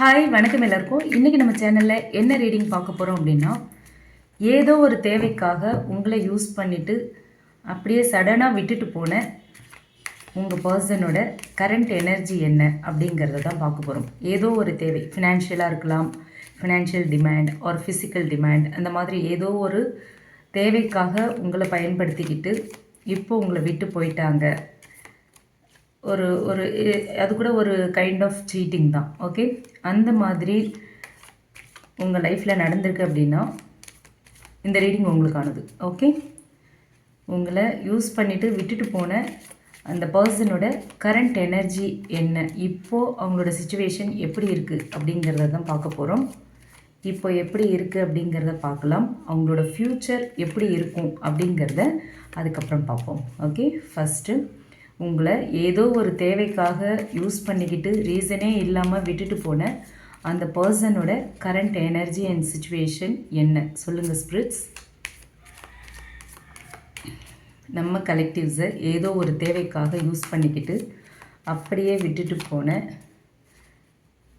Hi வணக்கம் எல்லாருக்கும். இன்றைக்கி நம்ம சேனலில் என்ன ரீடிங் பார்க்க போகிறோம் அப்படின்னா ஏதோ ஒரு தேவைக்காக உங்களை யூஸ் பண்ணிவிட்டு அப்படியே சடனாக விட்டுட்டு போன உங்கள் பர்சனோட கரண்ட் எனர்ஜி என்ன அப்படிங்கிறத தான் பார்க்க போகிறோம் ஏதோ ஒரு தேவை. ஃபினான்ஷியலாக இருக்கலாம் financial demand or physical demand அந்த மாதிரி ஏதோ ஒரு தேவைக்காக உங்களை பயன்படுத்திக்கிட்டு இப்போ உங்களை விட்டு போயிட்டாங்க. ஒரு ஒரு அது கூட ஒரு கைண்ட் ஆஃப் சீட்டிங் தான். ஓகே அந்த மாதிரி உங்கள் லைஃப்பில் நடந்திருக்கு அப்படின்னா இந்த ரீடிங் உங்களுக்கானது. ஓகே உங்களை யூஸ் பண்ணிவிட்டு விட்டுட்டு போன அந்த பர்சனோட கரண்ட் எனர்ஜி என்ன? இப்போது அவங்களோட சுச்சுவேஷன் எப்படி இருக்குது அப்படிங்கிறத தான் பார்க்க போகிறோம் இப்போ எப்படி இருக்குது அப்படிங்கிறத பார்க்கலாம். அவங்களோட ஃப்யூச்சர் எப்படி இருக்கும் அப்படிங்கிறத அதுக்கப்புறம் பார்ப்போம். ஓகே ஃபஸ்ட்டு உங்களை ஏதோ ஒரு தேவைக்காக யூஸ் பண்ணிக்கிட்டு ரீசனே இல்லாமல் விட்டுட்டு போன அந்த பர்சனோட கரண்ட் எனர்ஜி அண்ட் சுச்சுவேஷன் என்ன? சொல்லுங்கள் ஸ்பிரிட்ஸ் நம்ம கலெக்டிவ்ஸை ஏதோ ஒரு தேவைக்காக யூஸ் பண்ணிக்கிட்டு அப்படியே விட்டுட்டு போன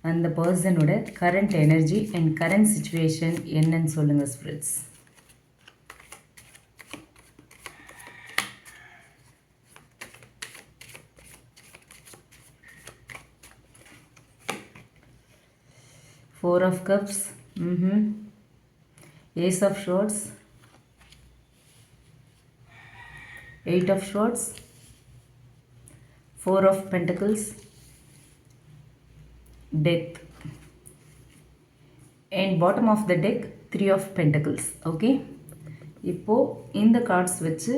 அந்த பர்சனோட current energy and current situation என்னன்னு சொல்லுங்கள் spirits four of cups hmm ace of swords eight of swords four of pentacles death and bottom of the deck three of pentacles okay இப்போது இந்த கார்ட்ஸ் வச்சு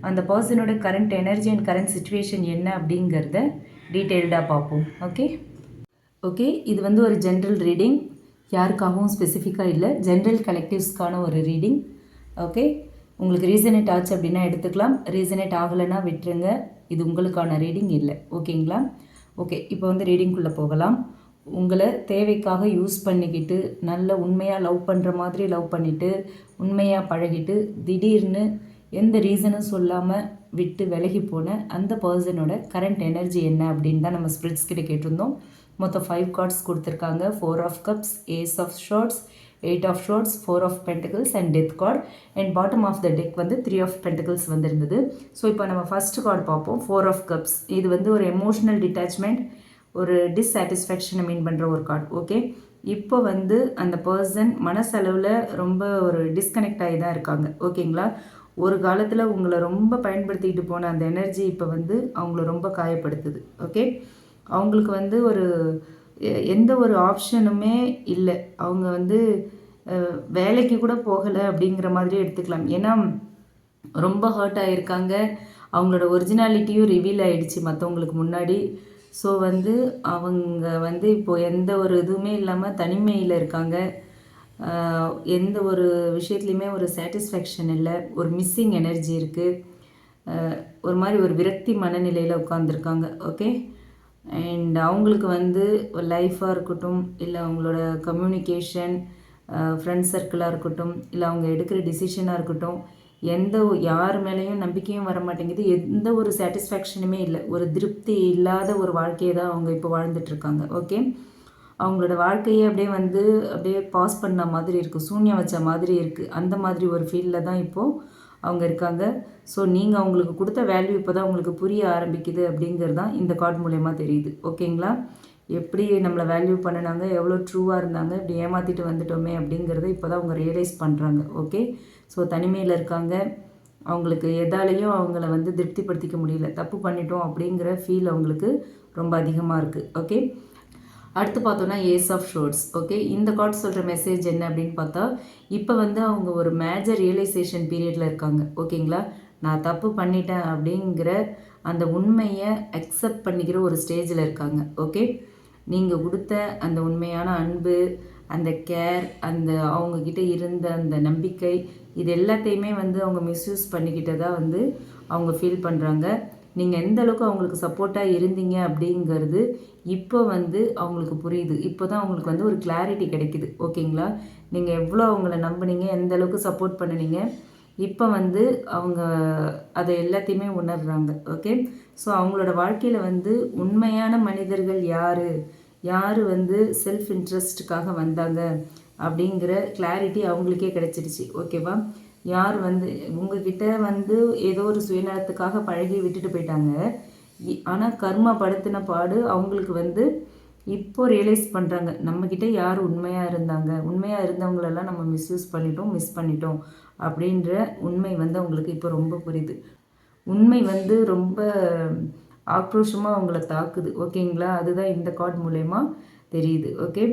அந்த பர்சனோட current energy and current situation என்ன அப்படிங்கிறத டீட்டெயில்டாக பார்ப்போம். ஓகே ஓகே இது வந்து ஒரு ஜென்ரல் ரீடிங் யாருக்காகவும் ஸ்பெசிஃபிக்காக இல்லை. ஜென்ரல் கலெக்டிவ்ஸ்க்கான ஒரு ரீடிங் ஓகே உங்களுக்கு ரீசனேட் ஆச்சு அப்படின்னா எடுத்துக்கலாம். ரீசனேட் ஆகலைன்னா விட்டுருங்க. இது உங்களுக்கான ரீடிங் இல்லை. ஓகேங்களா ஓகே இப்போ வந்து ரீடிங்குள்ளே போகலாம். உங்களை தேவைக்காக யூஸ் பண்ணிக்கிட்டு நல்ல உண்மையாக லவ் பண்ணுற மாதிரி லவ் பண்ணிவிட்டு உண்மையாக பழகிட்டு திடீர்னு எந்த ரீசனும் சொல்லாமல் விட்டு விலகி போன அந்த பர்சனோட கரண்ட் எனர்ஜி என்ன அப்படின்னு தான் நம்ம ஸ்பிரிட்ஸ் கிட்ட கேட்டிருந்தோம். மொத்தம் ஃபைவ் கார்ட்ஸ் கொடுத்துருக்காங்க. Four of cups ace of swords eight of swords four of pentacles and death card and bottom of the deck வந்து த்ரீ ஆஃப் pentacles வந்திருந்தது. ஸோ இப்போ நம்ம ஃபர்ஸ்ட் கார்டு பார்ப்போம். ஃபோர் ஆஃப் கப்ஸ் இது வந்து ஒரு emotional detachment ஒரு டிஸ்சாட்டிஸ்ஃபேக்ஷனை மீன் பண்ணுற ஒரு கார்டு ஓகே இப்போ வந்து அந்த பர்சன் மனசளவில் ரொம்ப ஒரு டிஸ்கனெக்ட் ஆகி தான் இருக்காங்க. ஓகேங்களா ஒரு காலத்தில் உங்களை ரொம்ப பயன்படுத்திக்கிட்டு போன அந்த எனர்ஜி இப்போ வந்து அவங்கள ரொம்ப காயப்படுத்துது. ஓகே அவங்களுக்கு வந்து ஒரு எந்த ஒரு ஆப்ஷனுமே இல்லை. அவங்க வந்து வேலைக்கு கூட போகலை அப்படிங்கிற மாதிரி எடுத்துக்கலாம். ஏன்னா ரொம்ப ஹர்ட் ஆகியிருக்காங்க அவங்களோட ஒரிஜினாலிட்டியும் ரிவீல் ஆகிடுச்சு மற்றவங்களுக்கு முன்னாடி. ஸோ வந்து அவங்க வந்து இப்போது எந்த ஒரு இதுவுமே இல்லாமல் தனிமையில் இருக்காங்க. எந்த ஒரு விஷயத்துலையுமே ஒரு சாட்டிஸ்ஃபேக்ஷன் இல்லை. ஒரு மிஸ்ஸிங் எனர்ஜி இருக்குது ஒரு மாதிரி ஒரு விரக்தி மனநிலையில் உட்காந்துருக்காங்க ஓகே அண்ட் அவங்களுக்கு வந்து லைஃபாக இருக்கட்டும் இல்லை அவங்களோட கம்யூனிகேஷன் ஃப்ரெண்ட் சர்க்கிளாக இருக்கட்டும் இல்லை அவங்க எடுக்கிற டிசிஷனாக இருக்கட்டும் எந்த யார் மேலேயும் நம்பிக்கையும் வர மாட்டேங்குது. எந்த ஒரு சாட்டிஸ்ஃபேக்ஷனுமே இல்லை. ஒரு திருப்தி இல்லாத ஒரு வாழ்க்கையை தான் அவங்க இப்போ வாழ்ந்துட்டுருக்காங்க ஓகே அவங்களோட வாழ்க்கையே அப்படியே வந்து அப்படியே பாஸ் பண்ண மாதிரி இருக்குது சூன்யம் வச்ச மாதிரி இருக்குது அந்த மாதிரி ஒரு ஃபீல்டில் தான் இப்போது அவங்க இருக்காங்க. ஸோ நீங்கள் அவங்களுக்கு கொடுத்த வேல்யூ இப்போ தான் உங்களுக்கு புரிய ஆரம்பிக்குது அப்படிங்கிறது தான் இந்த கார்டு மூலயமா தெரியுது. ஓகேங்களா எப்படி நம்மளை வேல்யூ பண்ணினாங்க? எவ்வளோ ட்ரூவாக இருந்தாங்க? இப்படி ஏமாற்றிட்டு வந்துட்டோமே அப்படிங்கிறத இப்போ தான் அவங்க ரியலைஸ் பண்ணுறாங்க ஓகே ஸோ தனிமையில் இருக்காங்க. அவங்களுக்கு எதாலேயும் அவங்கள வந்து திருப்திப்படுத்திக்க முடியல. தப்பு பண்ணிட்டோம் அப்படிங்கிற ஃபீல் அவங்களுக்கு ரொம்ப அதிகமாக இருக்குது ஓகே அடுத்து பார்த்தோன்னா ஏஸ் ஆஃப் ஷோர்ட்ஸ் ஓகே இந்த கார்டு சொல்கிற மெசேஜ் என்ன அப்படின்னு பார்த்தா இப்போ வந்து அவங்க ஒரு மேஜர் ரியலைசேஷன் பீரியடில் இருக்காங்க ஓகேங்களா? நான் தப்பு பண்ணிட்டேன் அப்படிங்கிற அந்த உண்மையை அக்செப்ட் பண்ணிக்கிற ஒரு ஸ்டேஜில் இருக்காங்க ஓகே நீங்கள் கொடுத்த அந்த உண்மையான அன்பு அந்த கேர் அந்த அவங்கக்கிட்ட இருந்த அந்த நம்பிக்கை இது எல்லாத்தையுமே வந்து அவங்க மிஸ்யூஸ் பண்ணிக்கிட்டதாக வந்து அவங்க ஃபீல் பண்ணுறாங்க நீங்கள் எந்த அளவுக்கு அவங்களுக்கு சப்போர்ட்டாக இருந்தீங்க அப்படிங்கிறது இப்போ வந்து அவங்களுக்கு புரியுது. இப்போ தான் அவங்களுக்கு வந்து ஒரு கிளாரிட்டி கிடைக்குது. ஓகேங்களா? நீங்கள் எவ்வளோ அவங்கள நம்புனீங்க எந்த அளவுக்கு சப்போர்ட் பண்ணுனீங்க இப்போ வந்து அவங்க அதை எல்லாத்தையுமே உணர்றாங்க. ஓகே? ஸோ அவங்களோட வாழ்க்கையில் வந்து உண்மையான மனிதர்கள் யார்? யார் வந்து செல்ஃப் இன்ட்ரெஸ்ட்டுக்காக வந்தாங்க? அப்படிங்கிற கிளாரிட்டி அவங்களுக்கே கிடைச்சிருச்சு. ஓகேவா? யார் வந்து உங்ககிட்ட வந்து ஏதோ ஒரு சுயநலத்துக்காக பழகி விட்டுட்டு போயிட்டாங்க. ஆனால் கர்மா படுத்தின பாடு அவங்களுக்கு வந்து இப்போ ரியலைஸ் பண்ணுறாங்க நம்மக்கிட்ட யார் உண்மையாக இருந்தாங்க? உண்மையாக இருந்தவங்களெல்லாம் நம்ம மிஸ்யூஸ் பண்ணிட்டோம் மிஸ் பண்ணிட்டோம் அப்படின்ற உண்மை வந்து அவங்களுக்கு இப்போ ரொம்ப புரியுது. உண்மை வந்து ரொம்ப ஆக்ரோஷமாக அவங்கள தாக்குது. ஓகேங்களா? அதுதான் இந்த கார்டு மூலயமா தெரியுது. ஓகே?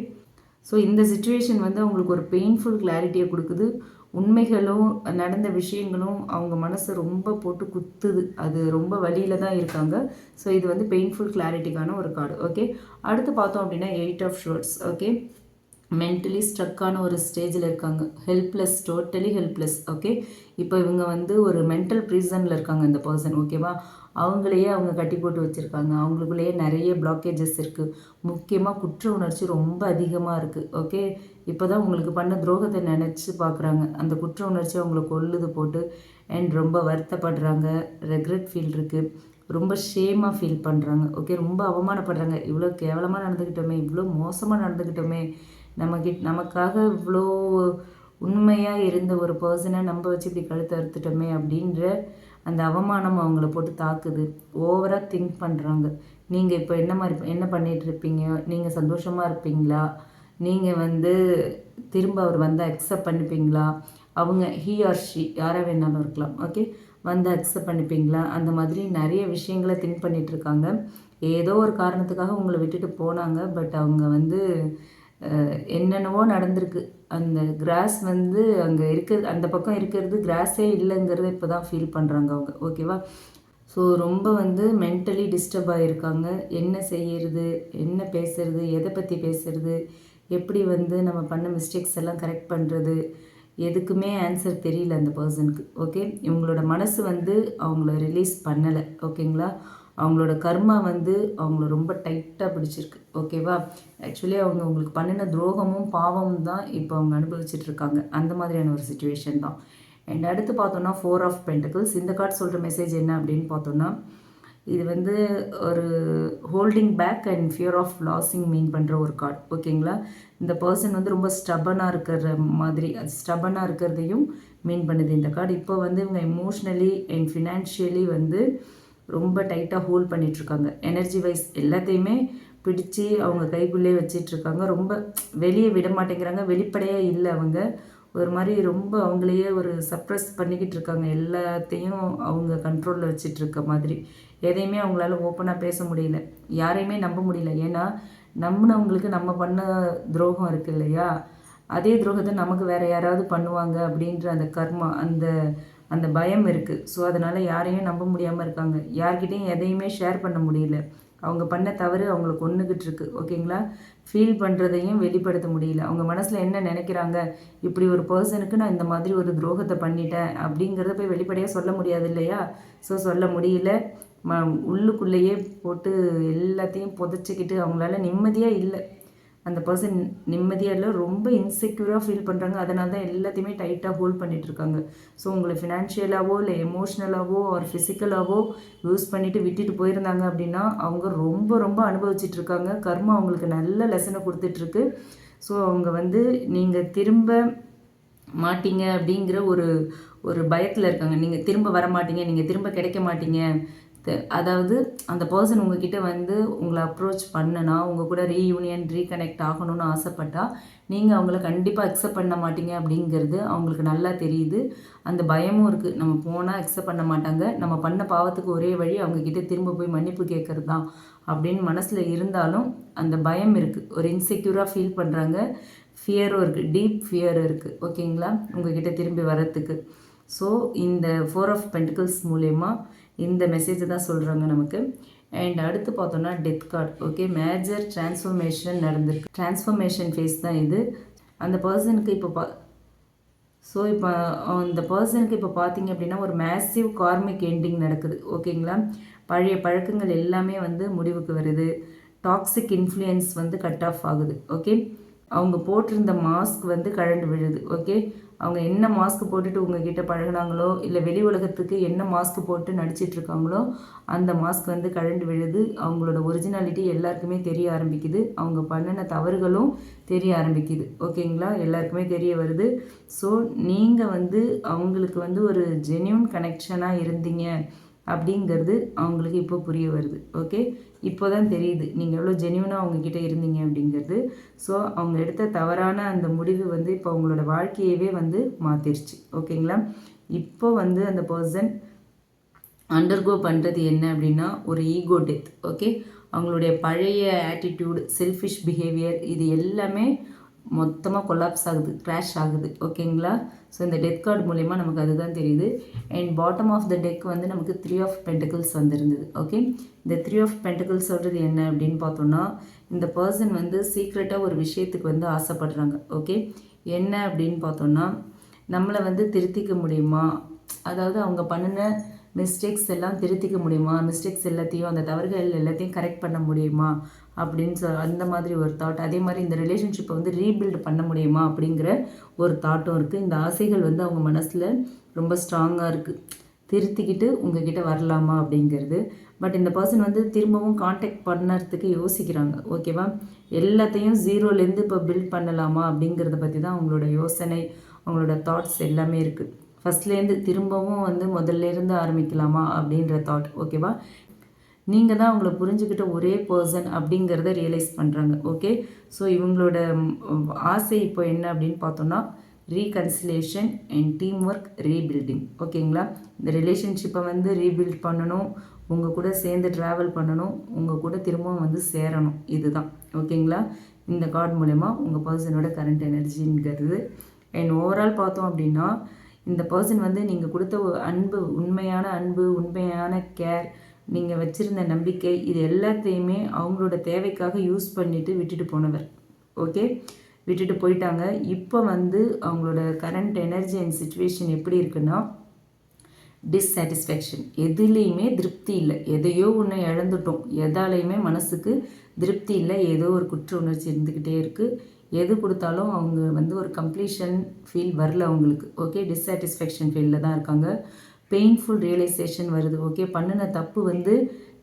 ஸோ இந்த சுச்சுவேஷன் வந்து அவங்களுக்கு ஒரு பெயின்ஃபுல் கிளாரிட்டியை கொடுக்குது. உண்மைகளும் நடந்த விஷயங்களும் அவங்க மனசை ரொம்ப போட்டு குத்துது. அது ரொம்ப வழியில் தான் இருக்காங்க. ஸோ இது வந்து பெயின்ஃபுல் கிளாரிட்டிக்கான ஒரு கார்டு ஓகே அடுத்து பார்த்தோம் அப்படின்னா eight of swords okay mentally ஸ்ட்ரக்கான ஒரு ஸ்டேஜில் இருக்காங்க. ஹெல்ப்லெஸ் டோட்டலி ஹெல்ப்லெஸ் ஓகே இப்போ இவங்க வந்து ஒரு மென்டல் ப்ரீசனில் இருக்காங்க இந்த பர்சன் ஓகேவா அவங்களையே அவங்க கட்டி போட்டு வச்சுருக்காங்க. அவங்களுக்குள்ளேயே நிறைய பிளாக்கேஜஸ் இருக்குது முக்கியமாக குற்ற உணர்ச்சி ரொம்ப அதிகமாக இருக்குது ஓகே இப்போ தான் உங்களுக்கு பண்ண துரோகத்தை நினச்சி பார்க்குறாங்க அந்த குற்ற உணர்ச்சி அவங்களை கொல்லுது போட்டு அண்ட் ரொம்ப வருத்தப்படுறாங்க. ரெக்ரெட் ஃபீல் இருக்குது ரொம்ப ஷேமாக ஃபீல் பண்ணுறாங்க ஓகே ரொம்ப அவமானப்படுறாங்க. இவ்வளோ கேவலமாக நடந்துக்கிட்டோமே இவ்வளோ மோசமாக நடந்துக்கிட்டோமே நம்மக்கிட்ட நமக்காக இவ்வளோ உண்மையாக இருந்த ஒரு பர்சனை நம்ப வச்சு இப்படி கழுத்து அறுத்துட்டோமே அப்படின்ற அந்த அவமானம் அவங்கள போட்டு தாக்குது. ஓவராக திங்க் பண்ணுறாங்க நீங்கள் இப்போ என்ன மாதிரி என்ன பண்ணிகிட்டு இருப்பீங்க நீங்கள் சந்தோஷமாக இருப்பீங்களா? நீங்கள் வந்து திரும்ப அவர் வந்தால் அக்செப்ட் பண்ணிப்பீங்களா? அவங்க ஹீ ஆர் ஷி யாராக வேணாலும் இருக்கலாம். ஓகே வந்து அக்செப்ட் பண்ணிப்பீங்களா? அந்த மாதிரி நிறைய விஷயங்களை திங்க் பண்ணிகிட்ருக்காங்க ஏதோ ஒரு காரணத்துக்காக உங்களை விட்டுட்டு போனாங்க. பட் அவங்க வந்து என்னென்னவோ நடந்திருக்கு. அந்த கிராஸ் வந்து அங்கே இருக்கிறது அந்த பக்கம் இருக்கிறது கிராஸே இல்லைங்கிறத இப்போ தான் ஃபீல் பண்ணுறாங்க அவங்க ஓகேவா ஸோ ரொம்ப வந்து மென்டலி டிஸ்டர்ப் ஆகியிருக்காங்க என்ன செய்யறது? என்ன பேசுறது? எதை பற்றி பேசுறது? எப்படி வந்து நம்ம பண்ண மிஸ்டேக்ஸ் எல்லாம் கரெக்ட் பண்ணுறது எதுக்குமே ஆன்சர் தெரியல அந்த பர்சனுக்கு ஓகே இவங்களோட மனசு வந்து அவங்கள ரிலீஸ் பண்ணலை. ஓகேங்களா அவங்களோட கர்மா வந்து அவங்கள ரொம்ப டைட்டாக பிடிச்சிருக்கு. ஓகேவா? ஆக்சுவலி அவங்க உங்களுக்கு பண்ணின துரோகமும் பாவமும் தான் இப்போ அவங்க அனுபவிச்சுட்டு இருக்காங்க. அந்த மாதிரியான ஒரு சுச்சுவேஷன் தான். அண்ட் அடுத்து பார்த்தோன்னா ஃபோர் ஆஃப் பென்டக்கிள்ஸ் இந்த கார்டு சொல்கிற மெசேஜ் என்ன அப்படின்னு பார்த்தோன்னா இது வந்து ஒரு holding back and fear of losing mean பண்ணுற ஒரு கார்டு ஓகேங்களா? இந்த பர்சன் வந்து ரொம்ப ஸ்டபனாக இருக்கிற மாதிரி அது ஸ்டபனாக இருக்கிறதையும் மீன் பண்ணுது இந்த கார்டு இப்போ வந்து இவங்க எமோஷ்னலி அண்ட் ஃபினான்ஷியலி வந்து ரொம்ப டைட்டாக ஹோல்ட் பண்ணிகிட்ருக்காங்க எனர்ஜி வைஸ் எல்லாத்தையுமே பிடிச்சி அவங்க கைக்குள்ளே வச்சிட்ருக்காங்க ரொம்ப வெளியே விட மாட்டேங்கிறாங்க. வெளிப்படையாக இல்லை அவங்க. ஒரு மாதிரி ரொம்ப அவங்களையே ஒரு சப்ரஸ் பண்ணிக்கிட்டு இருக்காங்க எல்லாத்தையும் அவங்க கண்ட்ரோலில் வச்சிட்ருக்க மாதிரி. எதையுமே அவங்களால ஓப்பனாக பேச முடியல. யாரையுமே நம்ப முடியல. ஏன்னா நம்பினவங்களுக்கு நம்ம பண்ண துரோகம் இருக்குது இல்லையா? அதே துரோகத்தை நமக்கு வேறு யாராவது பண்ணுவாங்க அப்படின்ற அந்த கர்மா அந்த அந்த பயம் இருக்குது ஸோ அதனால் யாரையும் நம்ப முடியாமல் இருக்காங்க. யார்கிட்டையும் எதையுமே ஷேர் பண்ண முடியல. அவங்க பண்ண தவறு அவங்களுக்கு கொண்டுகிட்டு இருக்கு. ஓகேங்களா ஃபீல் பண்ணுறதையும் வெளிப்படுத்த முடியல. அவங்க மனசில் என்ன நினைக்கிறாங்க? இப்படி ஒரு பர்சனுக்கு நான் இந்த மாதிரி ஒரு துரோகத்தை பண்ணிட்டேன் அப்படிங்கிறத போய் வெளிப்படையாக சொல்ல முடியாது இல்லையா? ஸோ சொல்ல முடியல. ம உள்ளுக்குள்ளேயே போட்டு எல்லாத்தையும் புதைச்சிக்கிட்டு அவங்களால நிம்மதியாக இல்லை. அந்த பர்சன் நிம்மதியாக இல்லை ரொம்ப இன்செக்யூராக ஃபீல் பண்ணுறாங்க அதனால தான் எல்லாத்தையுமே டைட்டாக ஹோல்ட் பண்ணிகிட்ருக்காங்க ஸோ உங்களை ஃபினான்ஷியலாகவோ இல்லை எமோஷ்னலாகவோ ஒரு ஃபிசிக்கலாகவோ யூஸ் பண்ணிவிட்டு விட்டுட்டு போயிருந்தாங்க அப்படின்னா அவங்க ரொம்ப ரொம்ப அனுபவிச்சிட்ருக்காங்க கர்மா அவங்களுக்கு நல்ல லெசனை கொடுத்துட்ருக்கு ஸோ அவங்க வந்து நீங்கள் திரும்ப மாட்டீங்க அப்படிங்கிற ஒரு ஒரு பயத்தில் இருக்காங்க. நீங்கள் திரும்ப வர மாட்டீங்க நீங்கள் திரும்ப கிடைக்க மாட்டீங்க அதாவது அந்த பர்சன் உங்ககிட்ட வந்து உங்களை அப்ரோச் பண்ணனா உங்கள் கூட ரீயூனியன் ரீகனெக்ட் ஆகணும்னு ஆசைப்பட்டா நீங்கள் அவங்கள கண்டிப்பாக அக்செப்ட் பண்ண மாட்டீங்க அப்படிங்கிறது அவங்களுக்கு நல்லா தெரியுது. அந்த பயமும் இருக்குது நம்ம போனால் அக்செப்ட் பண்ண மாட்டாங்க. நம்ம பண்ண பாவத்துக்கு ஒரே வழி அவங்கக்கிட்ட திரும்ப போய் மன்னிப்பு கேட்குறது தான் அப்படின்னு மனசில் இருந்தாலும் அந்த பயம் இருக்குது ஒரு இன்செக்யூராக ஃபீல் பண்ணுறாங்க ஃபியரும் இருக்குது டீப் ஃபியர் இருக்குது ஓகேங்களா உங்ககிட்ட திரும்பி வரத்துக்கு ஸோ இந்த ஃபோர் ஆஃப் பென்டிகல்ஸ் மூலயமா இந்த மெசேஜை தான் சொல்கிறாங்க நமக்கு. அண்ட் அடுத்து பார்த்தோன்னா death card okay major transformation நடந்திருக்கு. டிரான்ஸ்ஃபர்மேஷன் ஃபேஸ் தான் இது. அந்த பர்சனுக்கு இப்போ பா ஸோ இப்போ அந்த பர்சனுக்கு இப்போ பார்த்தீங்க அப்படின்னா ஒரு மேசிவ் கார்மிக் எண்டிங் நடக்குது. ஓகேங்களா பழைய பழக்கங்கள் எல்லாமே வந்து முடிவுக்கு வருது. டாக்ஸிக் இன்ஃப்ளூயன்ஸ் வந்து கட் ஆஃப் ஆகுது. ஓகே அவங்க போட்டிருந்த மாஸ்க் வந்து கழண்டு விழுது. ஓகே அவங்க என்ன மாஸ்க் போட்டுட்டு உங்ககிட்ட பழகுனாங்களோ இல்லை வெளி உலகத்துக்கு என்ன மாஸ்க் போட்டு நடிச்சிட்டு இருக்காங்களோ அந்த மாஸ்க் வந்து கழண்டு விழுது. அவங்களோட ஒரிஜினாலிட்டி எல்லாருக்குமே தெரிய ஆரம்பிக்குது. அவங்க பண்ணின தவறுகளும் தெரிய ஆரம்பிக்குது. ஓகேங்களா எல்லாருக்குமே தெரிய வருது. ஸோ நீங்கள் வந்து அவங்களுக்கு வந்து ஒரு ஜென்யூன் கனெக்ஷனாக இருந்தீங்க. அப்படிங்கிறது அவங்களுக்கு இப்போ புரிய வருது. ஓகே இப்போ தான் தெரியுது. நீங்கள் எவ்வளோ ஜென்யூனாக அவங்கக்கிட்ட இருந்தீங்க அப்படிங்கிறது. ஸோ அவங்க எடுத்த தவறான அந்த முடிவு வந்து இப்போ அவங்களோட வாழ்க்கையவே வந்து மாற்றிருச்சு ஓகேங்களா இப்போ வந்து அந்த பர்சன் அண்டர்கோ பண்ணுறது என்ன அப்படின்னா ஒரு ஈகோ டெத் ஓகே அவங்களுடைய பழைய ஆட்டிடியூடு செல்ஃபிஷ் பிஹேவியர் இது எல்லாமே மொத்தமாக கொலாப்ஸ் ஆகுது க்ராஷ் ஆகுது. ஓகேங்களா ஸோ இந்த டெத் கார்டு மூலயமா நமக்கு அதுதான் தெரியுது. And bottom of the deck வந்து நமக்கு த்ரீ ஆஃப் பென்டிகல்ஸ் வந்திருந்தது. ஓகே இந்த த்ரீ ஆஃப் பென்டிகல்ஸ் சொல்கிறது என்ன அப்படின்னு பார்த்தோன்னா இந்த பர்சன் வந்து சீக்ரெட்டாக ஒரு விஷயத்துக்கு வந்து ஆசைப்படுறாங்க. ஓகே என்ன அப்படின்னு பார்த்தோன்னா நம்மளை வந்து திருத்திக்க முடியுமா? அதாவது அவங்க பண்ணின மிஸ்டேக்ஸ் எல்லாம் திருத்திக்க முடியுமா? மிஸ்டேக்ஸ் எல்லாத்தையும் அந்த தவறுகள் எல்லாத்தையும் கரெக்ட் பண்ண முடியுமா? அப்படின்னு சொ அந்த மாதிரி ஒரு தாட் அதே மாதிரி இந்த ரிலேஷன்ஷிப்பை வந்து ரீபில்ட் பண்ண முடியுமா? அப்படிங்கிற ஒரு தாட்டும் இருக்குது இந்த ஆசைகள் வந்து அவங்க மனசில் ரொம்ப ஸ்ட்ராங்காக இருக்குது திருத்திக்கிட்டு உங்ககிட்ட வரலாமா? அப்படிங்கிறது. பட் இந்த பர்சன் வந்து திரும்பவும் காண்டாக்ட் பண்ணுறதுக்கு யோசிக்கிறாங்க. ஓகேவா எல்லாத்தையும் ஜீரோலேருந்து இப்போ பில்ட் பண்ணலாமா? அப்படிங்கிறத பற்றி தான் அவங்களோட யோசனை அவங்களோட தாட்ஸ் எல்லாமே இருக்குது ஃபஸ்ட்லேருந்து திரும்பவும் வந்து முதல்ல இருந்து ஆரம்பிக்கலாமா அப்படின்ற தாட் ஓகேவா நீங்கள் தான் அவங்கள புரிஞ்சுக்கிட்ட ஒரே பர்சன் அப்படிங்கிறத ரியலைஸ் பண்ணுறாங்க ஓகே ஸோ இவங்களோட ஆசை இப்போ என்ன அப்படின்னு பார்த்தோன்னா reconciliation and team work rebuilding ஓகேங்களா இந்த ரிலேஷன்ஷிப்பை வந்து ரீபில்ட் பண்ணணும் உங்கள் கூட சேர்ந்து ட்ராவல் பண்ணணும் உங்கள் கூட திரும்பவும் வந்து சேரணும் இதுதான் ஓகேங்களா இந்த கார்டு மூலயமா உங்கள் பர்சனோட கரண்ட் எனர்ஜிங்கிறது அண்ட் ஓவரால் பார்த்தோம் அப்படின்னா இந்த பர்சன் வந்து நீங்கள் கொடுத்த அன்பு உண்மையான அன்பு உண்மையான கேர் நீங்கள் வச்சுருந்த நம்பிக்கை இது எல்லாத்தையுமே அவங்களோட தேவைக்காக யூஸ் பண்ணிவிட்டு விட்டுட்டு போனவர். ஓகே விட்டுட்டு போயிட்டாங்க. இப்போ வந்து அவங்களோட கரண்ட் எனர்ஜி அண்ட் சுச்சுவேஷன் எப்படி இருக்குன்னா டிஸ்சாட்டிஸ்ஃபேக்ஷன் எதுலேயுமே திருப்தி இல்லை. எதையோ ஒன்று இழந்துட்டோம். எதாலையுமே மனசுக்கு திருப்தி இல்லை. ஏதோ ஒரு குற்ற உணர்ச்சி இருந்துக்கிட்டே இருக்குது எது கொடுத்தாலும் அவங்க வந்து ஒரு கம்ப்ளீஷன் ஃபீல் வரல அவங்களுக்கு. ஓகே டிஸ்சாட்டிஸ்ஃபேக்ஷன் ஃபீலில் தான் இருக்காங்க. பெயின்ஃபுல் ரியலைசேஷன் வருது. ஓகே பண்ணின தப்பு வந்து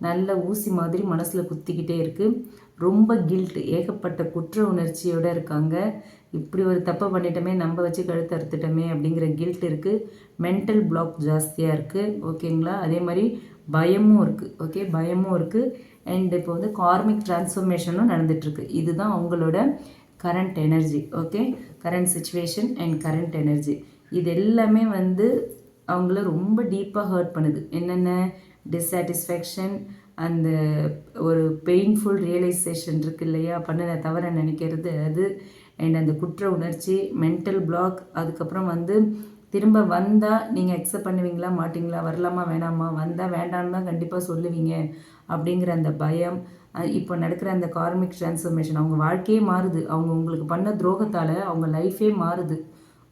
நல்ல ஊசி மாதிரி மனசில் குத்திக்கிட்டே இருக்குது ரொம்ப கில்ட் ஏகப்பட்ட குற்ற உணர்ச்சியோடு இருக்காங்க. இப்படி ஒரு தப்பை பண்ணிட்டோமே நம்ம வச்சு கழுத்து அறுத்துட்டோமே அப்படிங்கிற கில்ட் இருக்குது மென்டல் பிளாக் ஜாஸ்தியாக இருக்குது ஓகேங்களா அதே மாதிரி பயமும் இருக்குது ஓகே பயமும் இருக்குது அண்ட் இப்போ வந்து கார்மிக் டிரான்ஸ்ஃபர்மேஷனும் நடந்துகிட்ருக்கு இதுதான் அவங்களோட current energy okay current situation and current energy இது எல்லாமே வந்து அவங்கள ரொம்ப டீப்பாக ஹர்ட் பண்ணுது. என்னென்ன? டிஸ்சாட்டிஸ்ஃபேக்ஷன் அந்த ஒரு பெயின்ஃபுல் ரியலைசேஷன் இருக்கு இல்லையா? பண்ணின தவிர நினைக்கிறது அது. அண்ட் அந்த குற்ற உணர்ச்சி மென்டல் பிளாக் அதுக்கப்புறம் வந்து திரும்ப வந்தால் நீங்கள் அக்செப்ட் பண்ணுவீங்களா? மாட்டிங்களா? வரலாமா? வேணாமா? வந்தால் வேண்டாம்னு தான் கண்டிப்பாக சொல்லுவீங்க. அப்படிங்கிற அந்த பயம் இப்போ நடக்கிற அந்த கார்மிக் டிரான்ஸ்ஃபர்மேஷன் அவங்க வாழ்க்கையே மாறுது. அவங்க உங்களுக்கு பண்ண துரோகத்தால் அவங்க லைஃபே மாறுது.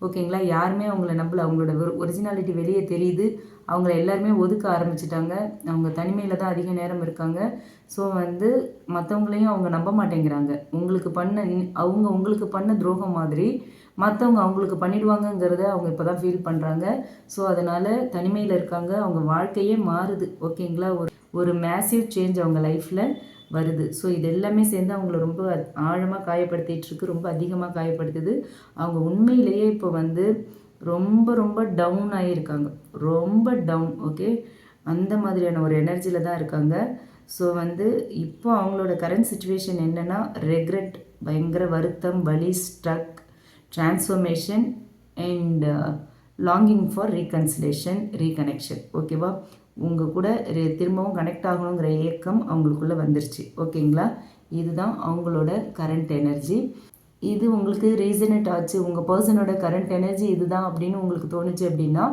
ஓகேங்களா? யாருமே அவங்கள நம்பல. அவங்களோட ஒரிஜினாலிட்டி வெளியே தெரியுது. அவங்கள எல்லாருமே ஒதுக்க ஆரம்பிச்சிட்டாங்க. அவங்க தனிமையில் தான் அதிக நேரம் இருக்காங்க. ஸோ வந்து மற்றவங்களையும் அவங்க நம்ப மாட்டேங்கிறாங்க. உங்களுக்கு பண்ண அவங்க உங்களுக்கு பண்ண துரோகம் மாதிரி மற்றவங்க அவங்களுக்கு பண்ணிடுவாங்கங்கிறத அவங்க இப்போ தான் ஃபீல் பண்ணுறாங்க ஸோ அதனால் தனிமையில் இருக்காங்க. அவங்க வாழ்க்கையே மாறுது. ஓகேங்களா? ஒரு ஒரு மேசிவ் சேஞ்ச் அவங்க லைஃப்பில் வருது. ஸோ இது எல்லாமே சேர்ந்து அவங்கள ரொம்ப ஆழமாக காயப்படுத்திட்டு இருக்கு ரொம்ப அதிகமாக காயப்படுத்துது. அவங்க உண்மையிலேயே இப்போ வந்து ரொம்ப ரொம்ப டவுன் ஆகியிருக்காங்க ரொம்ப டவுன் ஓகே அந்த மாதிரியான ஒரு எனர்ஜியில் தான் இருக்காங்க. ஸோ வந்து இப்போ அவங்களோட கரண்ட் சுச்சுவேஷன் என்னென்னா ரெக்ரெட் பயங்கர வருத்தம் வலி stuck transformation and longing for reconciliation reconnection ஓகேவா உங்கள் கூட திரும்பவும் கனெக்ட் ஆகணுங்கிற ஏக்கம் அவங்களுக்குள்ளே வந்துருச்சு. ஓகேங்களா? இதுதான் அவங்களோட கரண்ட் எனர்ஜி இது உங்களுக்கு ரீசனட் ஆச்சு. உங்கள் பர்சனோட கரண்ட் எனர்ஜி இதுதான் அப்படின்னு உங்களுக்கு தோணுச்சு அப்படின்னா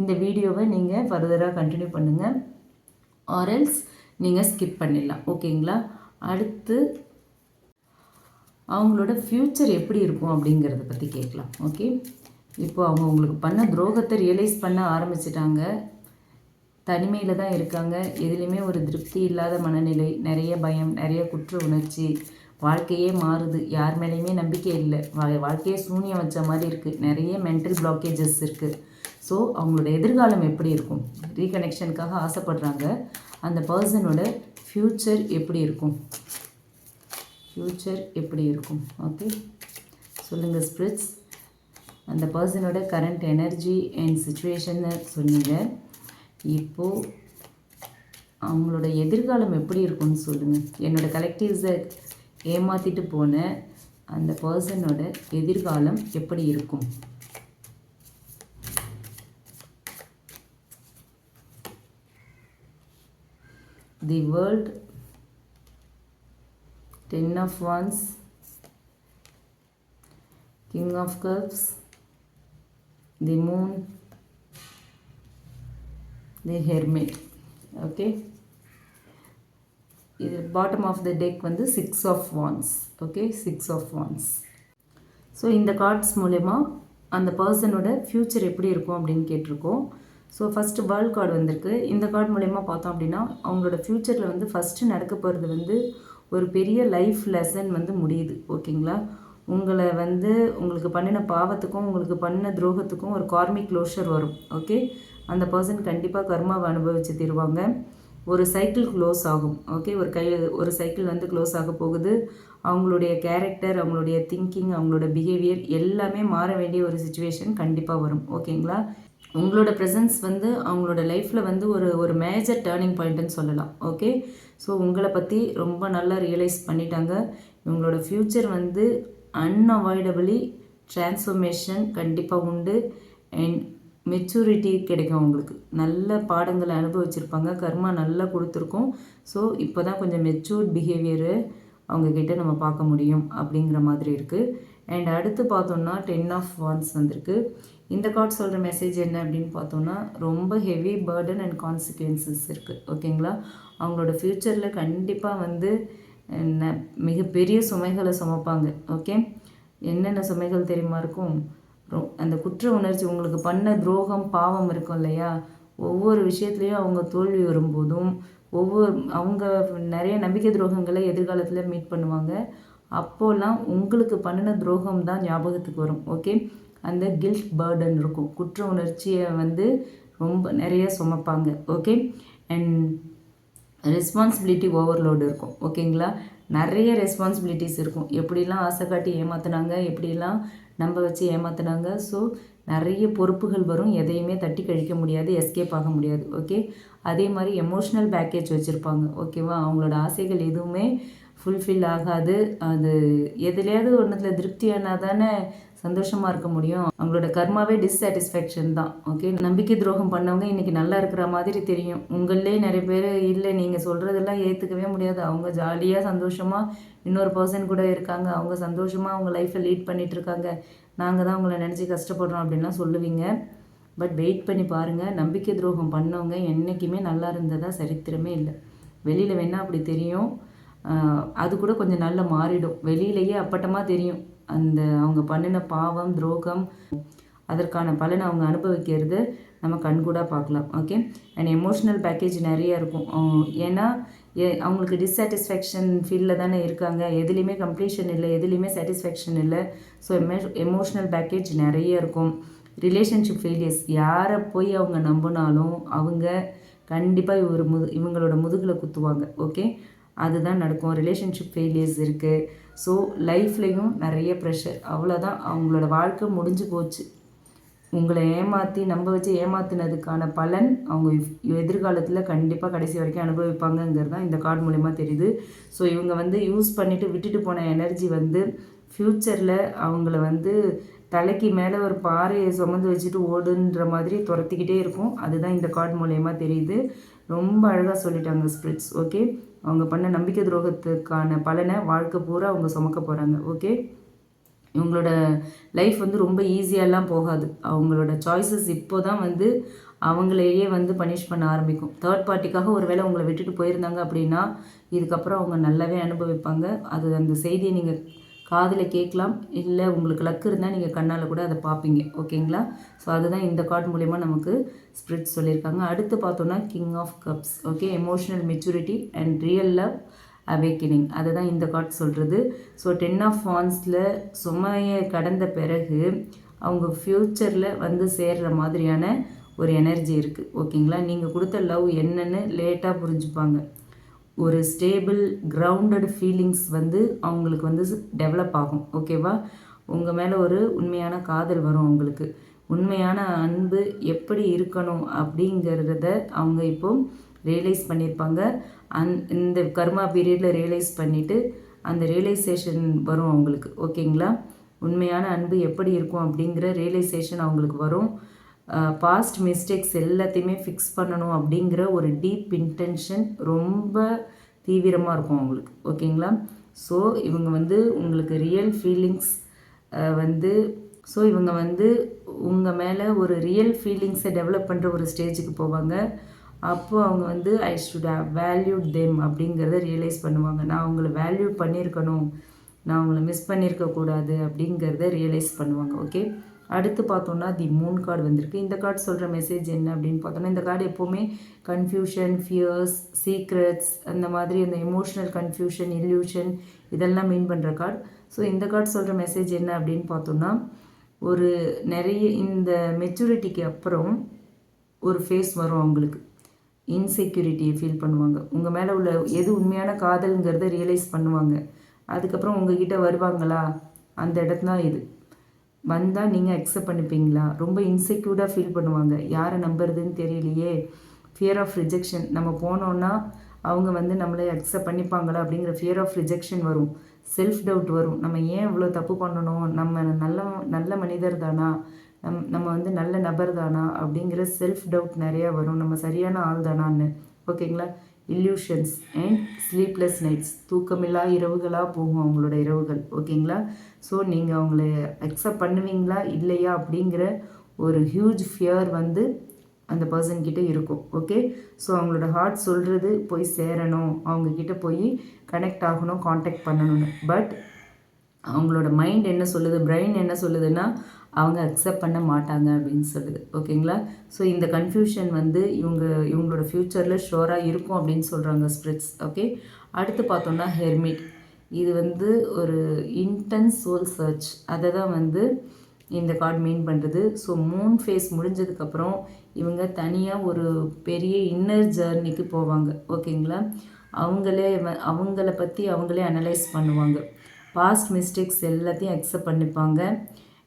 இந்த வீடியோவை நீங்கள் ஃபர்தராக கண்டினியூ பண்ணுங்கள் ஆர்எல்ஸ் நீங்கள் ஸ்கிப் பண்ணிடலாம். ஓகேங்களா? அடுத்து அவங்களோட ஃப்யூச்சர் எப்படி இருக்கும் அப்படிங்கிறத பற்றி கேட்கலாம். ஓகே? இப்போ அவங்க உங்களுக்கு பண்ண துரோகத்தை ரியலைஸ் பண்ண ஆரம்பிச்சிட்டாங்க. தனிமையில் தான் இருக்காங்க. எதுலேயுமே ஒரு திருப்தி இல்லாத மனநிலை நிறைய பயம் நிறைய குற்ற உணர்ச்சி வாழ்க்கையே மாறுது. யார் மேலேயுமே நம்பிக்கை இல்லை. வா வாழ்க்கையே சூனியம் வச்ச மாதிரி இருக்குது நிறைய மென்டல் பிளாக்கேஜஸ் இருக்குது ஸோ அவங்களோட எதிர்காலம் எப்படி இருக்கும்? ரீகனெக்ஷனுக்காக ஆசைப்படுறாங்க. அந்த பர்சனோட ஃப்யூச்சர் எப்படி இருக்கும்? ஃப்யூச்சர் எப்படி இருக்கும்? ஓகே சொல்லுங்கள் ஸ்பிரிட்ஸ் அந்த பர்சனோட கரண்ட் எனர்ஜி அண்ட் சுச்சுவேஷன்னு சொன்னீங்க. இப்போது அவங்களோட எதிர்காலம் எப்படி இருக்கும்னு சொல்லுங்கள் என்னோடய கலெக்டிவ்ஸை ஏமாற்றிட்டு போன அந்த பர்சனோட எதிர்காலம் எப்படி இருக்கும்? The world ten of wands king of cups the moon the hermit okay இது பாட்டம் ஆஃப் த டெக் வந்து six of wands okay six of wands so இந்த கார்ட்ஸ் மூலயமா அந்த பர்சனோட ஃப்யூச்சர் எப்படி இருக்கும் அப்படின்னு கேட்டிருக்கோம். ஸோ ஃபஸ்ட்டு வேர்ல்ட் கார்டு வந்திருக்கு. இந்த கார்டு மூலயமா பார்த்தோம் அப்படின்னா அவங்களோட ஃப்யூச்சரில் வந்து ஃபஸ்ட்டு நடக்க போகிறது வந்து ஒரு பெரிய லைஃப் லெசன் வந்து முடியுது. ஓகேங்களா? உங்களை வந்து உங்களுக்கு பண்ணின பாவத்துக்கும் உங்களுக்கு பண்ண துரோகத்துக்கும் ஒரு கார்மிக் க்ளோஷர் வரும். ஓகே அந்த பர்சன் கண்டிப்பாக கர்மாவை அனுபவித்து தருவாங்க. ஒரு சைக்கிள் க்ளோஸ் ஆகும். ஓகே ஒரு கை ஒரு சைக்கிள் வந்து க்ளோஸ் ஆக போகுது. அவங்களுடைய கேரக்டர் அவங்களுடைய திங்கிங் அவங்களோட பிஹேவியர் எல்லாமே மாற வேண்டிய ஒரு சுச்சுவேஷன் கண்டிப்பாக வரும். ஓகேங்களா உங்களோட ப்ரெசன்ஸ் வந்து அவங்களோட லைஃப்பில் வந்து ஒரு ஒரு மேஜர் டேர்னிங் பாயிண்ட்டுன்னு சொல்லலாம். ஓகே ஸோ உங்களை பற்றி ரொம்ப நல்லா ரியலைஸ் பண்ணிட்டாங்க. இவங்களோட ஃப்யூச்சர் வந்து அன்அவாய்டபிளி ட்ரான்ஸ்ஃபர்மேஷன் கண்டிப்பாக உண்டு. அண்ட் மெச்சூரிட்டி கிடைக்கும் அவங்களுக்கு. நல்ல பாடங்களை அனுபவிச்சிருப்பாங்க. கர்மா நல்லா கொடுத்துருக்கோம். ஸோ இப்போ தான் கொஞ்சம் மெச்சூர்ட் பிஹேவியரு அவங்கக்கிட்ட நம்ம பார்க்க முடியும் அப்படிங்கிற மாதிரி இருக்குது அண்ட் அடுத்து பார்த்தோம்னா டென் ஆஃப் வான்ஸ் வந்திருக்கு. இந்த கார்ட் சொல்கிற மெசேஜ் என்ன அப்படின்னு பார்த்தோம்னா ரொம்ப ஹெவி பேர்டன் அண்ட் கான்சிக்வன்சஸ் இருக்குது ஓகேங்களா? அவங்களோட ஃப்யூச்சரில் கண்டிப்பாக வந்து மிகப்பெரிய சுமைகளை சுமப்பாங்க. ஓகே? என்னென்ன சுமைகள் தெரியுமா இருக்கும்? அந்த குற்ற உணர்ச்சி உங்களுக்கு பண்ண துரோகம் பாவம் இருக்கும் இல்லையா? ஒவ்வொரு விஷயத்துலேயும் அவங்க தோல்வி வரும்போதும் ஒவ்வொரு அவங்க நிறைய நம்பிக்கை துரோகங்களை எதிர்காலத்தில் மீட் பண்ணுவாங்க. அப்போல்லாம் உங்களுக்கு பண்ணின துரோகம் தான் ஞாபகத்துக்கு வரும் ஓகே அந்த கில்ட் பேர்டன் இருக்கும். குற்ற உணர்ச்சியை வந்து ரொம்ப நிறைய சுமப்பாங்க ஓகே அண்ட் ரெஸ்பான்சிபிலிட்டி ஓவர்லோடு இருக்கும் ஓகேங்களா நிறைய ரெஸ்பான்சிபிலிட்டிஸ் இருக்கும். எப்படிலாம் ஆசை காட்டி ஏமாத்துனாங்க எப்படிலாம் நம்ப வச்சு ஏமாத்துனாங்க. ஸோ நிறைய பொறுப்புகள் வரும். எதையுமே தட்டி கழிக்க முடியாது எஸ்கேப் ஆக முடியாது. ஓகே அதே மாதிரி எமோஷ்னல் பேக்கேஜ் வச்சுருப்பாங்க. ஓகேவா அவங்களோட ஆசைகள் எதுவுமே ஃபுல்ஃபில் ஆகாது. அது எதுலையாவது ஒன்றுத்தில் திருப்தியானால் தானே சந்தோஷமாக இருக்க முடியும். அவங்களோட கர்மாவே டிஸ்சாட்டிஸ்ஃபேக்ஷன் தான். ஓகே நம்பிக்கை துரோகம் பண்ணவங்க இன்றைக்கி நல்லா இருக்கிற மாதிரி தெரியும். உங்களே நிறைய பேர் இல்லை நீங்கள் சொல்கிறதெல்லாம் ஏற்றுக்கவே முடியாது. அவங்க ஜாலியாக சந்தோஷமாக இன்னொரு பர்சன் கூட இருக்காங்க. அவங்க சந்தோஷமாக அவங்க லைஃப்பை லீட் பண்ணிகிட்ருக்காங்க நாங்கள் தான் அவங்கள நினச்சி கஷ்டப்படுறோம் அப்படின்லாம் சொல்லுவீங்க. பட் வெயிட் பண்ணி பாருங்கள் நம்பிக்கை துரோகம் பண்ணவங்க என்றைக்குமே நல்லா இருந்ததாக சரித்திரமே இல்லை. வெளியில் வேணால் அப்படி தெரியும். அது கூட கொஞ்சம் நல்லா மாறிடும். வெளியிலேயே அப்பட்டமாக தெரியும். அந்த அவங்க பண்ணின பாவம் துரோகம் அதற்கான பலனை அவங்க அனுபவிக்கிறது நம்ம கண்கூடாக பார்க்கலாம் ஓகே அண்ட் எமோஷ்னல் பேக்கேஜ் நிறைய இருக்கும். ஏன்னா அவங்களுக்கு டிஸ்சாட்டிஸ்ஃபேக்ஷன் ஃபீல்டில் தானே இருக்காங்க. எதுலேயுமே கம்ப்ளீஷன் இல்லை எதுலேயுமே சாட்டிஸ்ஃபேக்ஷன் இல்லை. ஸோ எமோ எமோஷ்னல் பேக்கேஜ் நிறைய இருக்கும். ரிலேஷன்ஷிப் ஃபெயிலியர்ஸ் யாரை போய் அவங்க நம்பினாலும் அவங்க கண்டிப்பாக இவர் முது இவங்களோட முதுகில் குத்துவாங்க ஓகே அதுதான் நடக்கும். ரிலேஷன்ஷிப் ஃபெயிலியர்ஸ் இருக்குது ஸோ லைஃப்லேயும் நிறைய ப்ரெஷர் அவ்வளோதான் அவங்களோட வாழ்க்கை முடிஞ்சு போச்சு. உங்களை ஏமாற்றி நம்ப வச்சு ஏமாத்தினதுக்கான பலன் அவங்க எதிர்காலத்தில் கண்டிப்பாக கடைசி வரைக்கும் அனுபவிப்பாங்கங்கிறது தான் இந்த கார்டு மூலயமா தெரியுது. ஸோ இவங்க வந்து யூஸ் பண்ணிவிட்டு விட்டுட்டு போன எனர்ஜி வந்து ஃப்யூச்சரில் அவங்கள வந்து தலைக்கு மேலே ஒரு பாறையை சுமந்து வச்சுட்டு ஓடுன்ற மாதிரி துரத்திக்கிட்டே இருக்கும். அதுதான் இந்த கார்டு மூலயமா தெரியுது. ரொம்ப அழகாக சொல்லிட்டாங்க ஸ்பிரிட்ஸ் ஓகே அவங்க பண்ண நம்பிக்கை துரோகத்துக்கான பலனை வாழ்க்கை பூரா அவங்க சுமக்க போகிறாங்க ஓகே இவங்களோட லைஃப் வந்து ரொம்ப ஈஸியாலாம் போகாது. அவங்களோட சாய்ஸஸ் இப்போ தான் வந்து அவங்களையே வந்து பனிஷ் பண்ண ஆரம்பிக்கும். தேர்ட் பார்ட்டிக்காக ஒரு வேளை உங்களை விட்டுட்டு போயிருந்தாங்க அப்படின்னா இதுக்கப்புறம் அவங்க நல்லாவே அனுபவிப்பாங்க. அது அந்த செய்தியை நீங்கள் காதில் கேட்கலாம். இல்லை உங்களுக்கு லக்கு இருந்தால் நீங்கள் கண்ணால் கூட அதை பார்ப்பீங்க. ஓகேங்களா? ஸோ அதுதான் இந்த கார்டு மூலயமா நமக்கு ஸ்ப்ரிட் சொல்லியிருக்காங்க. அடுத்து பார்த்தோன்னா king of cups okay emotional maturity and real love awakening அதுதான் இந்த கார்ட் சொல்கிறது ஸோ டென் ஆஃப் ஃபான்ஸில் சுமையை கடந்த பிறகு அவங்க ஃப்யூச்சரில் வந்து சேர்ற மாதிரியான ஒரு எனர்ஜி இருக்குது ஓகேங்களா? நீங்கள் கொடுத்த லவ் என்னன்னு லேட்டாக புரிஞ்சுப்பாங்க. ஒரு ஸ்டேபிள் கிரவுண்டட் ஃபீலிங்ஸ் வந்து அவங்களுக்கு வந்து டெவலப் ஆகும் ஓகேவா உங்கள் மேலே ஒரு உண்மையான காதல் வரும் அவங்களுக்கு. உண்மையான அன்பு எப்படி இருக்கணும் அப்படிங்கிறத அவங்க இப்போ ரியலைஸ் பண்ணியிருப்பாங்க அந் இந்த கர்மா பீரியடில் ரியலைஸ் பண்ணிவிட்டு அந்த ரியலைசேஷன் வரும் அவங்களுக்கு ஓகேங்களா உண்மையான அன்பு எப்படி இருக்கும் அப்படிங்கிற ரியலைசேஷன் அவங்களுக்கு வரும். பாஸ்ட் மிஸ்டேக்ஸ் எல்லாத்தையுமே ஃபிக்ஸ் பண்ணணும் அப்படிங்கிற ஒரு டீப் இன்டென்ஷன் ரொம்ப தீவிரமாக இருக்கும் அவங்களுக்கு. ஓகேங்களா ஸோ இவங்க வந்து உங்களுக்கு ரியல் ஃபீலிங்ஸ் வந்து ஸோ இவங்க வந்து உங்கள் மேலே ஒரு ரியல் ஃபீலிங்ஸை டெவலப் பண்ணுற ஒரு ஸ்டேஜுக்கு போவாங்க. அப்போது அவங்க வந்து ஐ ஷுட் வேல்யூட் தெம் அப்படிங்கிறத ரியலைஸ் பண்ணுவாங்க. நான் அவங்கள வேல்யூ பண்ணியிருக்கணும். நான் அவங்கள மிஸ் பண்ணியிருக்கக்கூடாது அப்படிங்கிறத ரியலைஸ் பண்ணுவாங்க. ஓகே அடுத்து பார்த்தோன்னா தி மூன் கார்டு வந்திருக்கு. இந்த கார்டு சொல்கிற மெசேஜ் என்ன அப்படின்னு பார்த்தோன்னா இந்த கார்டு எப்போவுமே கன்ஃபியூஷன் ஃபியர்ஸ் சீக்ரெட்ஸ் அந்த மாதிரி அந்த எமோஷ்னல் கன்ஃபியூஷன் இல்யூஷன் இதெல்லாம் மீன் பண்ணுற கார்டு ஸோ இந்த கார்டு சொல்கிற மெசேஜ் என்ன அப்படின்னு பார்த்தோன்னா ஒரு நிறைய இந்த மெச்சூரிட்டிக்கு அப்புறம் ஒரு ஃபேஸ் வரும் அவங்களுக்கு. இன்செக்யூரிட்டியை ஃபீல் பண்ணுவாங்க. உங்கள் மேலே உள்ள எது உண்மையான காதலுங்கிறத ரியலைஸ் பண்ணுவாங்க. அதுக்கப்புறம் உங்ககிட்ட வருவாங்களா? அந்த இடத்துல இது. வந்தால் நீங்கள் அக்செப்ட் பண்ணிப்பீங்களா? ரொம்ப இன்செக்யூர்டாக ஃபீல் பண்ணுவாங்க. யாரை நம்புறதுன்னு தெரியலையே. ஃபியர் ஆஃப் ரிஜெக்ஷன் நம்ம போனோன்னா அவங்க வந்து நம்மளை அக்செப்ட் பண்ணிப்பாங்களா அப்படிங்கிற ஃபியர் ஆஃப் ரிஜெக்ஷன் வரும். செல்ஃப் டவுட் வரும். நம்ம ஏன் இவ்வளோ தப்பு பண்ணணும்? நம்ம நல்ல நல்ல மனிதர் தானா? நம் நம்ம வந்து நல்ல நபர் தானா? அப்படிங்கிற செல்ஃப் டவுட் நிறையா வரும். நம்ம சரியான ஆள் தானான்னு. ஓகேங்களா இல்யூஷன்ஸ் அண்ட் ஸ்லீப்லெஸ் நைட்ஸ் தூக்கமில்லா இரவுகளாக போகும் அவங்களோட இரவுகள். ஓகேங்களா? ஸோ நீங்கள் அவங்கள அக்செப்ட் பண்ணுவீங்களா? இல்லையா? அப்படிங்கிற ஒரு ஹியூஜ் ஃபியர் வந்து அந்த பர்சன்கிட்ட இருக்கும். ஓகே ஸோ அவங்களோட ஹார்ட் சொல்கிறது போய் சேரணும். அவங்கக்கிட்ட போய் கனெக்ட் ஆகணும் காண்டாக்ட் பண்ணணும்னு. பட் அவங்களோட மைண்ட் என்ன சொல்லுது? பிரெயின் என்ன சொல்லுதுன்னா அவங்க அக்செப்ட் பண்ண மாட்டாங்க அப்படின்னு சொல்லுது. ஓகேங்களா ஸோ இந்த கன்ஃபியூஷன் வந்து இவங்க இவங்களோட ஃப்யூச்சரில் ஷோராக இருக்கும் அப்படின்னு சொல்கிறாங்க ஸ்பிரிட்ஸ் ஓகே அடுத்து பார்த்தோம்னா ஹெர்மிட் இது வந்து ஒரு இன்டென்ஸ் சோல் சர்ச் அதை தான் வந்து இந்த கார்டு மீன் பண்ணுறது ஸோ மூன் ஃபேஸ் முடிஞ்சதுக்கப்புறம் இவங்க தனியாக ஒரு பெரிய இன்னர் ஜேர்னிக்கு போவாங்க. ஓகேங்களா அவங்களே அவங்கள பற்றி அவங்களே அனலைஸ் பண்ணுவாங்க. பாஸ்ட் மிஸ்டேக்ஸ் எல்லாத்தையும் அக்செப்ட் பண்ணிப்பாங்க.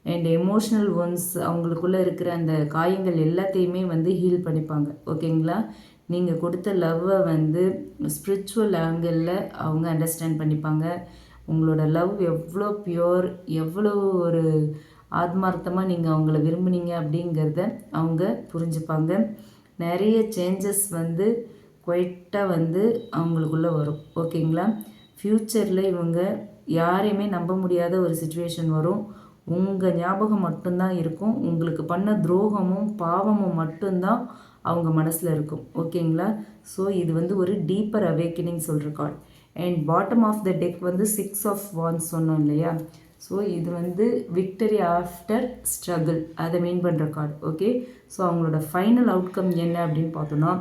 அண்ட் எமோஷ்னல் ஒன்ஸ் அவங்களுக்குள்ளே இருக்கிற அந்த காயங்கள் எல்லாத்தையுமே வந்து ஹீல் பண்ணிப்பாங்க. ஓகேங்களா நீங்கள் கொடுத்த லவ்வை வந்து ஸ்பிரிச்சுவல் ஆங்கிளில் அவங்க அண்டர்ஸ்டாண்ட் பண்ணிப்பாங்க. உங்களோட லவ் எவ்வளோ பியோர் எவ்வளோ ஒரு ஆத்மார்த்தமாக நீங்கள் அவங்கள விரும்புனீங்க அப்படிங்கிறத அவங்க புரிஞ்சுப்பாங்க. நிறைய சேஞ்சஸ் வந்து குவைட்டாக வந்து அவங்களுக்குள்ளே வரும். ஓகேங்களா ஃப்யூச்சரில் இவங்க யாரையுமே நம்ப முடியாத ஒரு சுச்சுவேஷன் வரும். உங்கள் ஞாபகம் மட்டும்தான் இருக்கும். உங்களுக்கு பண்ண துரோகமும் பாவமும் மட்டும்தான் அவங்க மனசில் இருக்கும். ஓகேங்களா? ஸோ இது வந்து ஒரு டீப்பர் அவேக்கனிங் சொல்கிற card and bottom of the deck வந்து சிக்ஸ் ஆஃப் வான்ஸ் சொன்னோம் இல்லையா? ஸோ இது வந்து விக்டரி ஆஃப்டர் ஸ்ட்ரகிள் அதை மீன் பண்ணுற கார்டு ஓகே ஸோ அவங்களோட ஃபைனல் அவுட்கம் என்ன அப்படின்னு பார்த்தோன்னா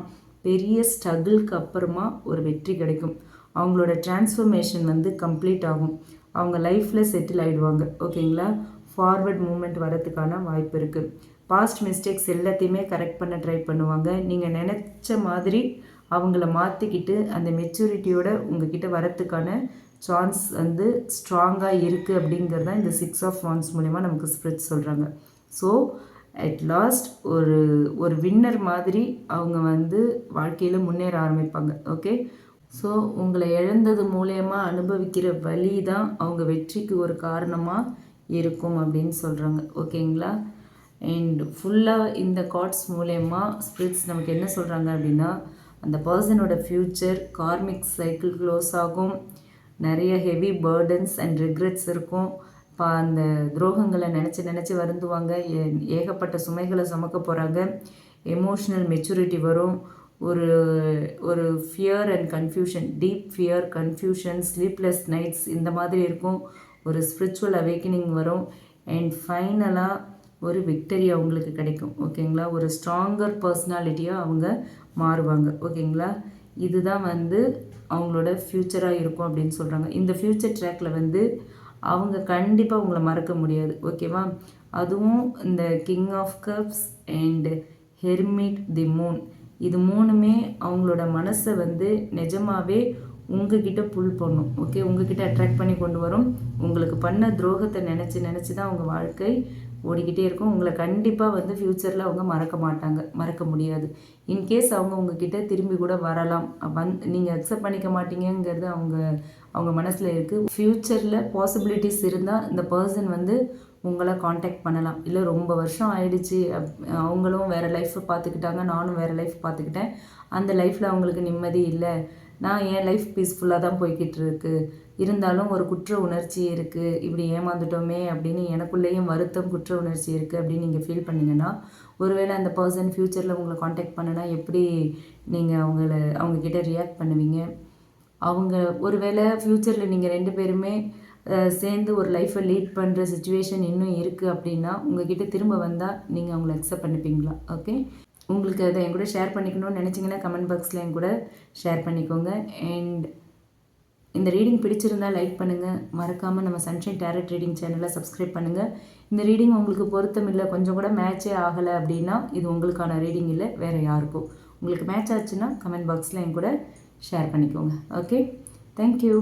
பெரிய ஸ்ட்ரகிளுக்கு அப்புறமா ஒரு வெற்றி கிடைக்கும். அவங்களோட டிரான்ஸ்ஃபர்மேஷன் வந்து கம்ப்ளீட் ஆகும். அவங்க லைஃப்பில் செட்டில் ஆகிடுவாங்க ஓகேங்களா? ஃபார்வர்ட் மூமெண்ட் வரதுக்கான வாய்ப்பு இருக்குது பாஸ்ட் மிஸ்டேக்ஸ் எல்லாத்தையுமே கரெக்ட் பண்ண ட்ரை பண்ணுவாங்க. நீங்கள் நினச்ச மாதிரி அவங்கள மாற்றிக்கிட்டு அந்த மெச்சூரிட்டியோட உங்ககிட்ட வரத்துக்கான சான்ஸ் வந்து ஸ்ட்ராங்காக இருக்குது அப்படிங்கிறது தான் இந்த சிக்ஸ் ஆஃப் ஒன்ஸ் மூலிமா நமக்கு ஸ்ப்ரிட் சொல்கிறாங்க ஸோ அட் லாஸ்ட் ஒரு ஒரு வின்னர் மாதிரி அவங்க வந்து வாழ்க்கையில் முன்னேற ஆரம்பிப்பாங்க. ஓகே ஸோ உங்களை இழந்தது மூலயமா அனுபவிக்கிற வழி தான் அவங்க வெற்றிக்கு ஒரு காரணமாக இருக்கும் அப்படின்னு சொல்கிறாங்க ஓகேங்களா அண்ட் ஃபுல்லாக இந்த கார்ட்ஸ் மூலயமா ஸ்பிரிட்ஸ் நமக்கு என்ன சொல்கிறாங்க அப்படின்னா அந்த பர்சனோட ஃப்யூச்சர் கார்மிக் சைக்கிள் க்ளோஸ் ஆகும். நிறைய ஹெவி பேர்டன்ஸ் அண்ட் ரிக்ரெட்ஸ் இருக்கும். இப்போ அந்த துரோகங்களை நினச்சி நினச்சி வருந்துவாங்க. ஏகப்பட்ட சுமைகளை சுமக்க போகிறாங்க எமோஷ்னல் மெச்சூரிட்டி வரும். ஒரு ஒரு fear and confusion deep fear confusion sleepless nights இந்த மாதிரி இருக்கும். ஒரு ஸ்பிரிச்சுவல் அவேக்கனிங் வரும். அண்ட் ஃபைனலாக ஒரு விக்டரி அவங்களுக்கு கிடைக்கும். ஓகேங்களா ஒரு ஸ்ட்ராங்கர் பர்சனாலிட்டியாக அவங்க மாறுவாங்க. ஓகேங்களா இதுதான் வந்து அவங்களோட ஃப்யூச்சராக இருக்கும் அப்படின்னு சொல்கிறாங்க இந்த ஃப்யூச்சர் ட்ராக்கில் வந்து அவங்க கண்டிப்பாக உங்களை மறக்க முடியாது. ஓகேவா அதுவும் இந்த king of cups and hermit the moon இது மூணுமே அவங்களோட மனசை வந்து நிஜமாகவே உங்ககிட்ட புல் பண்ணும். ஓகே உங்ககிட்ட அட்ராக்ட் பண்ணி கொண்டு வரும். உங்களுக்கு பண்ண துரோகத்தை நினச்சி நினச்சி தான் அவங்க வாழ்க்கை ஓடிக்கிட்டே இருக்கும். உங்களை கண்டிப்பாக வந்து ஃப்யூச்சரில் அவங்க மறக்க மாட்டாங்க. மறக்க முடியாது. இன்கேஸ் அவங்க உங்ககிட்ட திரும்பி கூட வரலாம். வந் நீங்கள் அக்செப்ட் பண்ணிக்க மாட்டீங்கங்கிறது அவங்க அவங்க மனசில் இருக்குது ஃப்யூச்சரில் பாசிபிலிட்டிஸ் இருந்தால் இந்த பர்சன் வந்து உங்களை காண்டாக்ட் பண்ணலாம். இல்லை ரொம்ப வருஷம் ஆயிடுச்சு. அப்- அவங்களும் வேறு லைஃப்பை பார்த்துக்கிட்டாங்க நானும் வேறு லைஃப் பார்த்துக்கிட்டேன் அந்த லைஃப்பில் அவங்களுக்கு நிம்மதி இல்லை. நான் என் லைஃப் பீஸ்ஃபுல்லாக தான் போய்கிட்டு இருக்கு. இருந்தாலும் ஒரு குற்ற உணர்ச்சி இருக்குது இப்படி ஏமாந்துட்டோமே அப்படின்னு எனக்குள்ளேயும் வருத்தம் குற்ற உணர்ச்சி இருக்குது அப்படின்னு நீங்கள் ஃபீல் பண்ணிங்கன்னா ஒருவேளை அந்த பர்சன் ஃப்யூச்சரில் உங்களை காண்டாக்ட் பண்ணுனா எப்படி நீங்கள் அவங்கள அவங்கக்கிட்ட ரியாக்ட் பண்ணுவீங்க? அவங்க ஒருவேளை ஃப்யூச்சரில் நீங்கள் ரெண்டு பேருமே சேர்ந்து ஒரு லைஃப்பை லீட் பண்ணுற சுச்சுவேஷன் இன்னும் இருக்குது அப்படின்னா உங்ககிட்ட திரும்ப வந்தால் நீங்கள் அவங்கள அக்செப்ட் பண்ணிப்பீங்களா? ஓகே உங்களுக்கு அதை என் கூட ஷேர் பண்ணிக்கணும்னு நினச்சிங்கன்னா கமெண்ட் பாக்ஸில் என் கூட ஷேர் பண்ணிக்கோங்க. அண்ட் இந்த ரீடிங் பிடிச்சிருந்தால் லைக் பண்ணுங்கள் மறக்காமல் நம்ம சன்ஷைன் டேரட் ரீடிங் சேனலை சப்ஸ்கிரைப் பண்ணுங்கள் இந்த ரீடிங் உங்களுக்கு பொருத்தம் இல்லை கொஞ்சம் கூட மேட்சே ஆகலை அப்படின்னா இது உங்களுக்கான ரீடிங் இல்லை வேறு யாருக்கும். உங்களுக்கு மேட்ச் ஆச்சுன்னா கமெண்ட் பாக்ஸில் என் கூட ஷேர் பண்ணிக்கோங்க. Okay thank you